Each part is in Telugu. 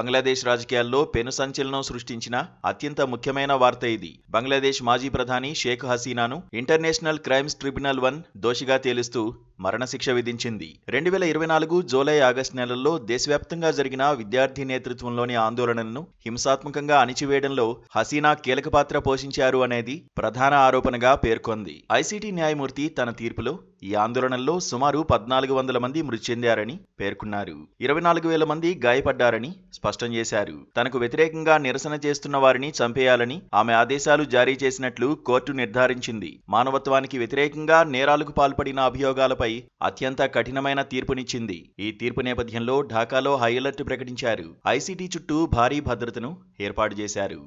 బంగ్లాదేశ్ రాజకీయాల్లో పెను సంచలనం సృష్టించిన అత్యంత ముఖ్యమైన వార్త ఇది. బంగ్లాదేశ్ మాజీ ప్రధాని షేక్ హసీనాను ఇంటర్నేషనల్ క్రైమ్స్ ట్రిబ్యునల్ వన్ దోషిగా తేలుస్తూ మరణశిక్ష విధించింది. రెండు వేల ఇరవై నాలుగు జూలై ఆగస్టు నెలల్లో దేశవ్యాప్తంగా జరిగిన విద్యార్థి నేతృత్వంలోని ఆందోళనలను హింసాత్మకంగా అణిచివేయడంలో హసీనా కీలక పాత్ర పోషించారు అనేది ప్రధాన ఆరోపణగా పేర్కొంది. ఐసీటీ న్యాయమూర్తి తన తీర్పులో ఈ ఆందోళనల్లో సుమారు పద్నాలుగు వందల మంది మృతి చెందారని పేర్కొన్నారు. ఇరవై నాలుగు వేల మంది గాయపడ్డారని స్పష్టం చేశారు. తనకు వ్యతిరేకంగా నిరసన చేస్తున్న వారిని చంపేయాలని ఆమె ఆదేశాలు జారీ చేసినట్లు కోర్టు నిర్ధారించింది. మానవత్వానికి వ్యతిరేకంగా నేరాలకు పాల్పడిన అభియోగాలపై అత్యంత కఠినమైన తీర్పునిచ్చింది. ఈ తీర్పు నేపథ్యంలో ఢాకాలో హై అలర్ట్ ప్రకటించారు. ఐసీటీ చుట్టూ భారీ భద్రతను ఏర్పాటు చేశారు.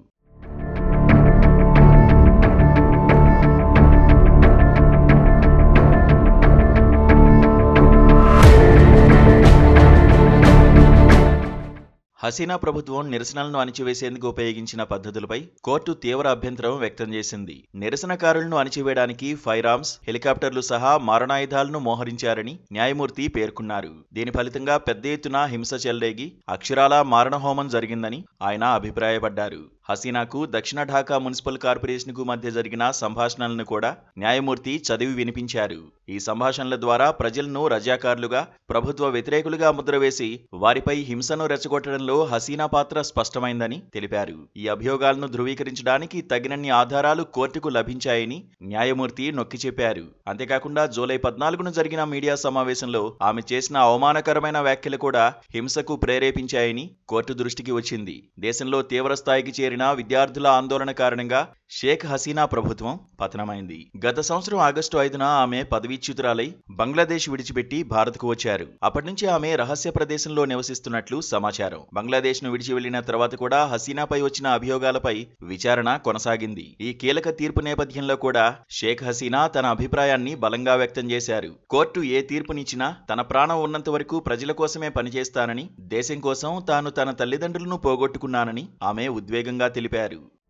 హసీనా ప్రభుత్వం నిరసనలను అణిచివేసేందుకు ఉపయోగించిన పద్ధతులపై కోర్టు తీవ్ర అభ్యంతరం వ్యక్తం చేసింది. నిరసనకారులను అణిచివేయడానికి ఫైర్ ఆర్మ్స్ హెలికాప్టర్లు సహా మారణాయుధాలను మోహరించారని న్యాయమూర్తి పేర్కొన్నారు. దీని ఫలితంగా పెద్ద ఎత్తున హింస చెలరేగి అక్షరాలా మారణహోమం జరిగిందని ఆయన అభిప్రాయపడ్డారు. హసీనాకు దక్షిణ ఢాకా మున్సిపల్ కార్పొరేషన్కు మధ్య జరిగిన సంభాషణలను కూడా న్యాయమూర్తి చదివి వినిపించారు. ఈ సంభాషణల ద్వారా ప్రజలను రజాకారులుగా ప్రభుత్వ వ్యతిరేకులుగా ముద్రవేసి వారిపై హింసను రెచ్చగొట్టడంలో హసీనా పాత్ర స్పష్టమైందని తెలిపారు. ఈ అభియోగాలను ధృవీకరించడానికి తగినన్ని ఆధారాలు కోర్టుకు లభించాయని న్యాయమూర్తి నొక్కి చెప్పారు. అంతేకాకుండా జూలై పద్నాలుగున జరిగిన మీడియా సమావేశంలో ఆమె చేసిన అవమానకరమైన వ్యాఖ్యలు కూడా హింసకు ప్రేరేపించాయని కోర్టు దృష్టికి వచ్చింది. దేశంలో తీవ్రస్థాయికి చేరి జరిగిన విద్యార్థుల ఆందోళన కారణంగా షేక్ హసీనా ప్రభుత్వం పతనమైంది. గత సంవత్సరం ఆగస్టు ఐదున ఆమె పదవీచ్యుతురాలై బంగ్లాదేశ్ విడిచిపెట్టి భారత్కు వచ్చారు. అప్పటి నుంచి ఆమె రహస్య ప్రదేశంలో నివసిస్తున్నట్లు సమాచారం. బంగ్లాదేశ్ను విడిచి వెళ్ళిన తర్వాత కూడా హసీనాపై వచ్చిన అభియోగాలపై విచారణ కొనసాగింది. ఈ కీలక తీర్పు నేపథ్యంలో కూడా షేక్ హసీనా తన అభిప్రాయాన్ని బలంగా వ్యక్తం చేశారు. కోర్టు ఏ తీర్పునిచ్చినా తన ప్రాణం ఉన్నంత వరకు ప్రజల కోసమే పనిచేస్తానని దేశం కోసం తాను తన తల్లిదండ్రులను పోగొట్టుకున్నానని ఆమె ఉద్వేగంగా తెలిపారు.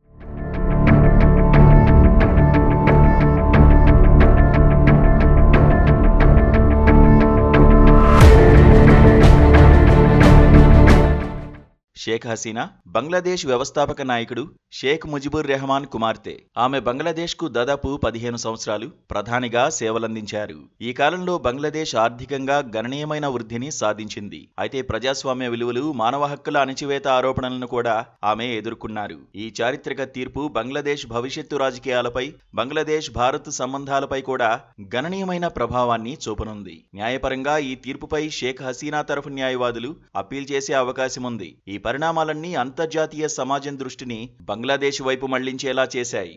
షేక్ హసీనా బంగ్లాదేశ్ వ్యవస్థాపక నాయకుడు షేక్ ముజిబుర్ రెహమాన్ కుమార్తె. ఆమె బంగ్లాదేశ్కు దాదాపు పదిహేను సంవత్సరాలు ప్రధానిగా సేవలందించారు. ఈ కాలంలో బంగ్లాదేశ్ ఆర్థికంగా గణనీయమైన వృద్ధిని సాధించింది. అయితే ప్రజాస్వామ్య విలువలు మానవ హక్కుల అణచివేత ఆరోపణలను కూడా ఆమె ఎదుర్కొన్నారు. ఈ చారిత్రక తీర్పు బంగ్లాదేశ్ భవిష్యత్తు రాజకీయాలపై బంగ్లాదేశ్ భారత్ సంబంధాలపై కూడా గణనీయమైన ప్రభావాన్ని చూపనుంది. న్యాయపరంగా ఈ తీర్పుపై షేక్ హసీనా తరఫు న్యాయవాదులు అప్పీల్ చేసే అవకాశం ఉంది ఈ పరిణామాలన్నీ అంతర్జాతీయ సమాజం దృష్టిని బంగ్లాదేశ్ వైపు మళ్ళించేలా చేశాయి.